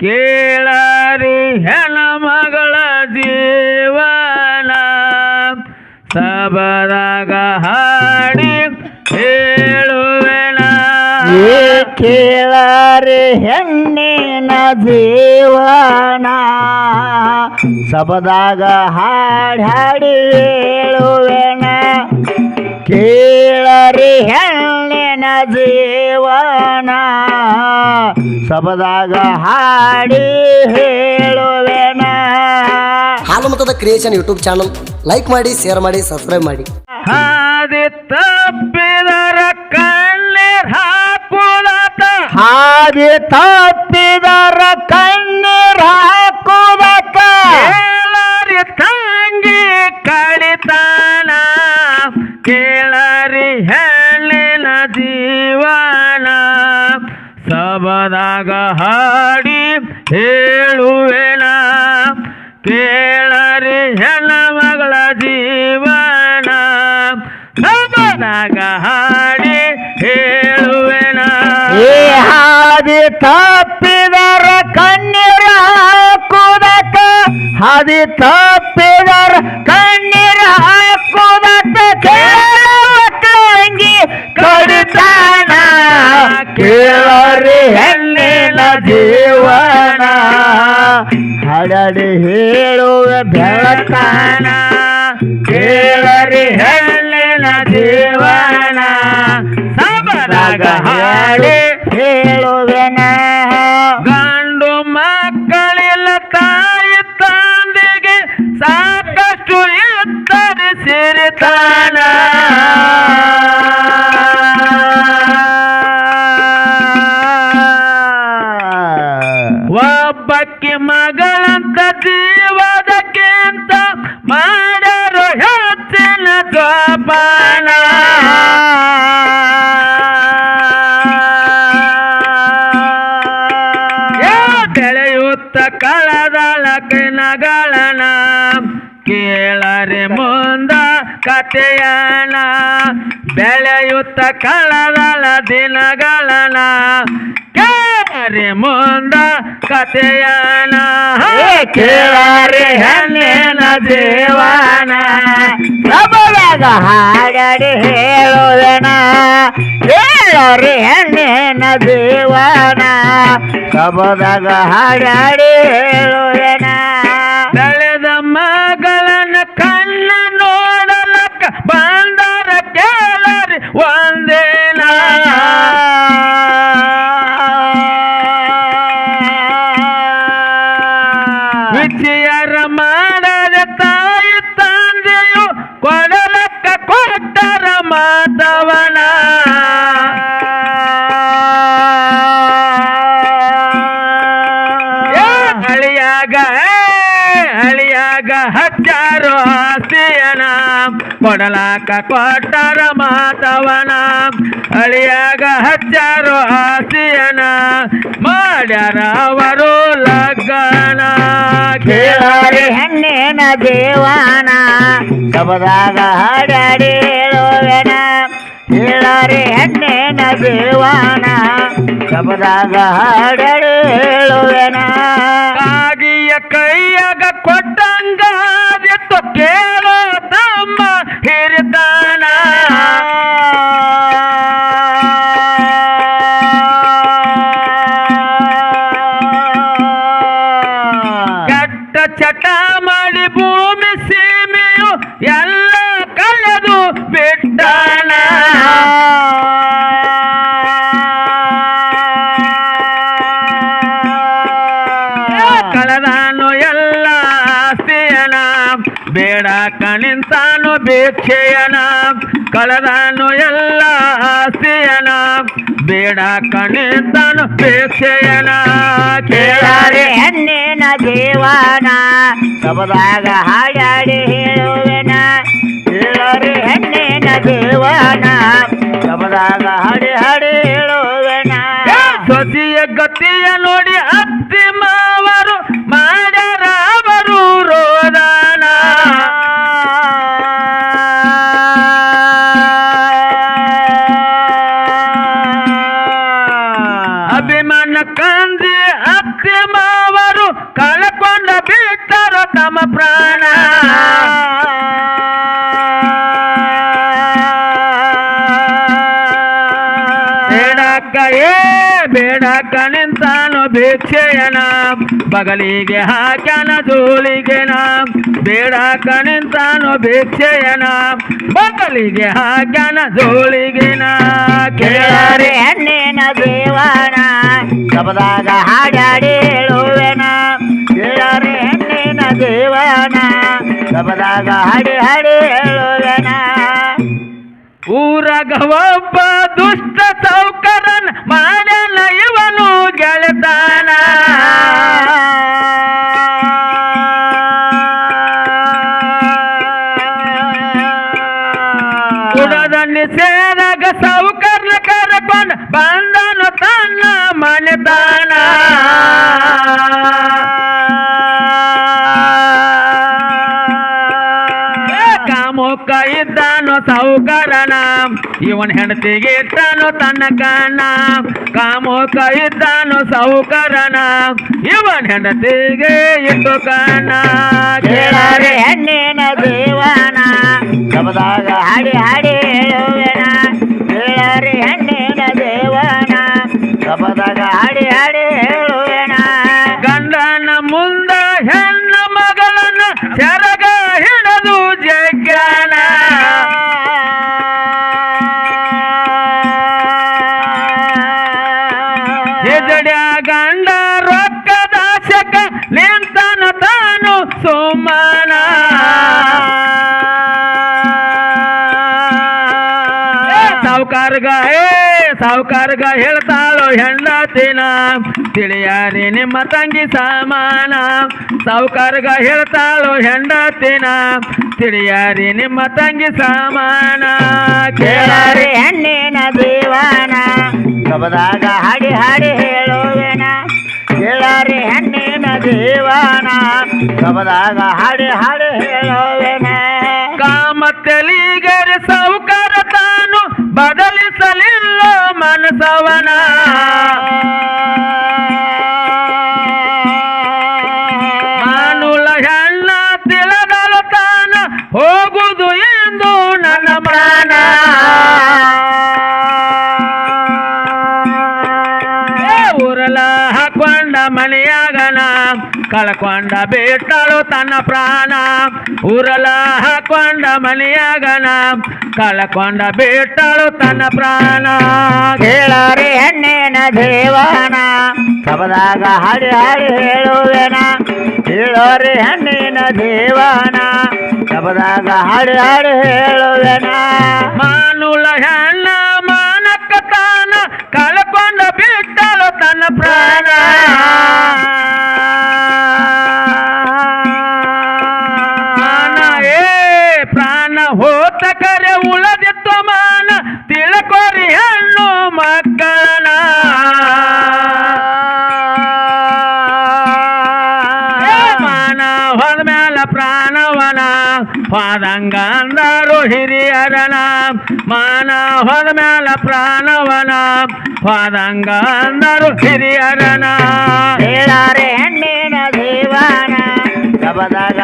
ಕೇಳರಿ ಹೆಣ್ಮಗಳ ಜೀವನ ಸಬದಾಗ ಹಾಡಿ ಹೇಳುವೆನ ಕೇಳಾರಿ ಹೆಣ್ಣಿನ ಜೀವನ ಸಬದಾಗ ಹಾಡಿ ಹಾಡಿ ಹೇಳುವೆನ ಕೇಳರಿ ಹೆಣ್ಣಿನ ಜೀವನ ಸಬದಾಗ ಹಾಡಿ ಹೇಳುವೆನ. ಹಾಲು ಮತದ ಕ್ರಿಯೇಷನ್ ಯೂಟ್ಯೂಬ್ ಚಾನಲ್ ಲೈಕ್ ಮಾಡಿ ಶೇರ್ ಮಾಡಿ ಸಬ್ಸ್ಕ್ರೈಬ್ ಮಾಡಿ. ಹಾದಿ ತಪ್ಪಿದರ ಕಣ್ಣೀರ್ ಹಾಕುದತ ಹಾದಿ ತಪ್ಪಿದರ ಕಣ್ಣೀರ್ ಹಾಡಿ ಹೇಳುವೆನ? ಕೇಳರಿ ಹೆಣ್ಣ ಮಗಳ ಜೀವನ. ಸಬದಾಗ ಹಾಡಿ ಹೇಳುವೆನ? ಏ ಹಾದಿ ತಪ್ಪಿದರ ಕಣ್ಣೀರ ಹಾಕುದಕ್ಕ ಹಾದಿ ತಪ್ಪಿದರ ಕಣ್ಣೀರ ಹಡಡಿ ಹೇಳುವ ಬೆಳಕಾನ ಕೇಳರಿ ಹೆಣ್ಣಿನ ಜೀವನ ಸಬರಾಗ ಹಾಡಿ ಕಥೆಯನ ಬೆಳೆಯುತ್ತ ಕಳದಳ ದಿನಗಳನ. ಕೇಳರೆ ಮುಂದ ಕತೆಯನ. ಕೇಳರಿ ಹೆಣ್ಣಿನ ಜೀವನ. ಪ್ರಬಲದ ಹಾಡಡಿ ಹೇಳುವೆನ. ಕೇಳರಿ ಹೆಣ್ಣಿನ ಜೀವನ. ಪ್ರಬಲಗ ಹಾಡಡಿ ಹೇಳುವೆನ ಕೊಡಲಾಕ ಕೊಟ್ಟರ ಮಾತವನ, ಅಳಿಯಾಗ ಹಚ್ಚಾರು ಆಸಿಯನ ಮಾಡ್ಯಾರ ಅವರು ಲಗ್ನ ಕೇಳಾರಿ ಹೆಣ್ಣಿನ ದೇವಾನ ಸಬದಾಗ ಹಾಡಾಡಿ ಹೇಳುವೆನ. ಕೇಳರಿ ಹೆಣ್ಣಿನ ದೇವಾನ ಹಾಡಾಡಿ ನಿಂತಾನು ಕಳೆದನು ಎಲ್ಲ ಆಸ್ತಿಯನ. ಬೇಡ ಕಣಿತನು ಭಿಕ್ಷೆಯನ ಕೇಳಾರೆ ಹೆಣ್ಣಿನ ಜೀವನ ಸಬದಾಗ ಹಾಡಾಡಿ ಹೇಳುವೆನ. ಕೇಳಾರೆ ಹೆಣ್ಣಿನ ಜೀವನ ಸಬದಾಗ ಹಾಡಿ ಹಾಡಿ ಹೇಳುವೆನ. ಸತಿಯ ಗತಿಯ ಅಭಿಮಾನ ಕಂದಿ ಅತ್ತಿ ಮಾವ ನಮ್ಮ ಪ್ರಾಣ ಬೇಡಕ್ಕ ಏ ಬೇಡಕ್ಕ ನಿಂತಾನು ಭಿಕ್ಷೆಯನ ಬಗಲಿಗೆ ಹಾಕ್ಯಾನ ಜೋಳಿಗೆನ ಬೇಡಕ್ಕ ನಿಂತಾನು ಭಿಕ್ಷೆಯನ ಬಗಲಿಗೆ ಹಾಕ್ಯಾನ ಜೋಳಿಗೆನ ಕೇಳಾರೆ ಕೇಳಾರೆ ಹೆಣ್ಣಿನ ದೇವನ ಸಬದಾಗ ಹಾಡಾಡಿ ಹೇಳುವೆನ. ಕೇಳಾರೆ ಹೆಣ್ಣಿನ ದೇವನ. ಸಬದಾಗ ಹಾಡಿ ಹಾಡಿ ಹೇಳುವೆನ. ಊರಗ ಒಬ್ಬ ದುಷ್ಟ ಸೌಕರನ ಇವನ್ ಹೆಂಡತಿಗೆ ತಾನು ತನ್ನ ಕಣ್ಣ ಕಾಮುಕ ಇದ್ದಾನು ಸೌಕರನ, ಇವನ್ ಹೆಂಡತಿಗೆ ಇಟ್ಟು ಕಣ್ಣ. ಕೇಳಾರೆ ಹೆಣ್ಣಿನ ದೇವನ ಹಾಡಿ ಹಾಡಿ ಹೆಜಡ್ಯ ಗಂಡ ರೊಕ್ಕದ ಶಕ ನಿಂತನ ತಾನು ಸುಮ್ಮನ ಸಾವುಕಾರ್ಗ, ಏ, ಸಾವುಕಾರ್ಗ ಹೇಳ್ತಾಳು ಹೆಂಡತಿನ. ತಿಳಿಯಾರಿ ನಿಮ್ಮ ತಂಗಿ ಸಮಾನ. ಸಾವುಕಾರ್ಗ ಹೇಳ್ತಾಳು ಹೆಂಡತಿನ. ತಿಳಿಯಾರಿ ನಿಮ್ಮ ತಂಗಿ ಸಮಾನ. ಕೇಳಾರಿ ಹೆಣ್ಣಿನ ದೇವನ ಸಬದಾಗ ಹಾಡಿ ಹಾಡಿ ಹೇಳುವೆನ. ಕೇಳಾರಿ ಹೆಣ್ಣಿನ ದೇವಾನ ಸಬದಾಗ ಹಾಡಿ ಹಾಡಿ ಹೇಳುವೆನ. ಕಾಮ ಸೌಕರ ತಾನು ಬದಲಿಸಲಿಲ್ಲ ಮನಸವನ. ಕಳ್ಕೊಂಡ ಬಿಟ್ಟಳು ತನ್ನ ಪ್ರಾಣ. ಉರಲ ಹಾಕೊಂಡ ಮನೆಯಾಗನ. ಕಳ್ಕೊಂಡ ಬಿಟ್ಟಳು ತನ್ನ ಪ್ರಾಣ. ಕೇಳರೆ ಹೆಣ್ಣೇನ ದೇವನ. ಸಬದಾಗ ಹಾಡಿ ಹಾಡಿ ಹೇಳುವೆನ. ಕೇಳೋರೆ ಹೆಣ್ಣಿನ ದೇವನ. ಸಬದಾಗ ಹಾಡಿ ಹಾಡಿ ಹೇಳುವೆನ. ಹೊದ ಮ್ಯಾಲ ಪ್ರಾಣವನ ಪಾದಂಗ ಅಂದರು ಹಿರಿಯರನ ಮಾನ ಮ್ಯಾಲ ಪ್ರಾಣವನ ಪಾದಂಗ ಅಂದರು ಹಿರಿಯರನ ಹೇಳಾರೆ ಹೆಣ್ಣಿನ ದೇವನ ಸಬದಾಗ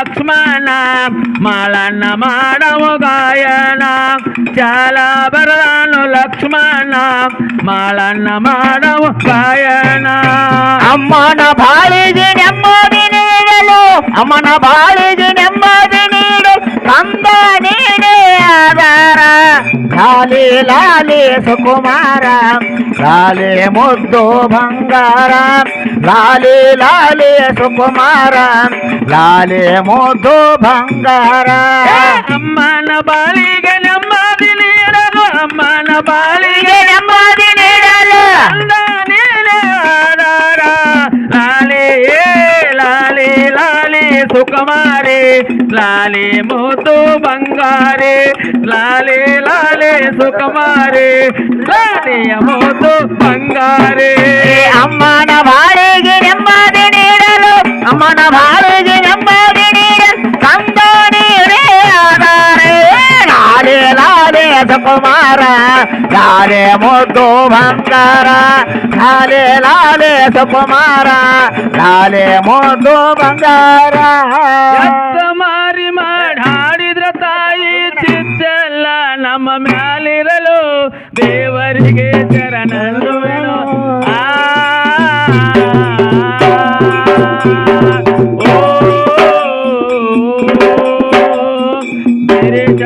లక్ష్మణ మాలన్న మాడవు గాయన చాలా బరదాను లక్ష్మణ మాలన్న మాడవు గాయన. అమ్మన భారీజీ నెమ్మది నీడలు అమ్మన భారీజీ నెమ్మది నీడు కంద నీడే ಲಾಲಿ ಲಾಲಿ ಸುಕುಮಾರ, ಲಾಲಿ ಮುದ್ದು ಬಂಗಾರ, ಲಾಲಿ ಲಾಲಿ ಸುಕುಮಾರ, ಲಾಲಿ ಮುದ್ದು ಬಂಗಾರ. ಅಮ್ಮನ ಬಾಳಿಗೆ ನೆಮ್ಮದಿ ನೀಡಲು ಅಮ್ಮನ ಬಾಳಿಗೆ లాలే మోతో బంగారే లాలే లాలే సుకుమారే లాలే మోతో బంగారే. అమ్మన వాడిగి నెమ్మది నీడలు అమ్మన వాడిగి నెమ్మది నీడ కందోని ఆధారే. లాలే లాలే సుకుమారా లాలే మోతో బంగారా లాలే లాలే సుకుమారా లాలే మోతో బంగారా. ನಮ್ಮ ಮ್ಯಾಲಿರಲು ದೇವರಿಗೆ ಶರಣಲ್ಲುವೆನು ಆ ಓ ಬಿರಿಜ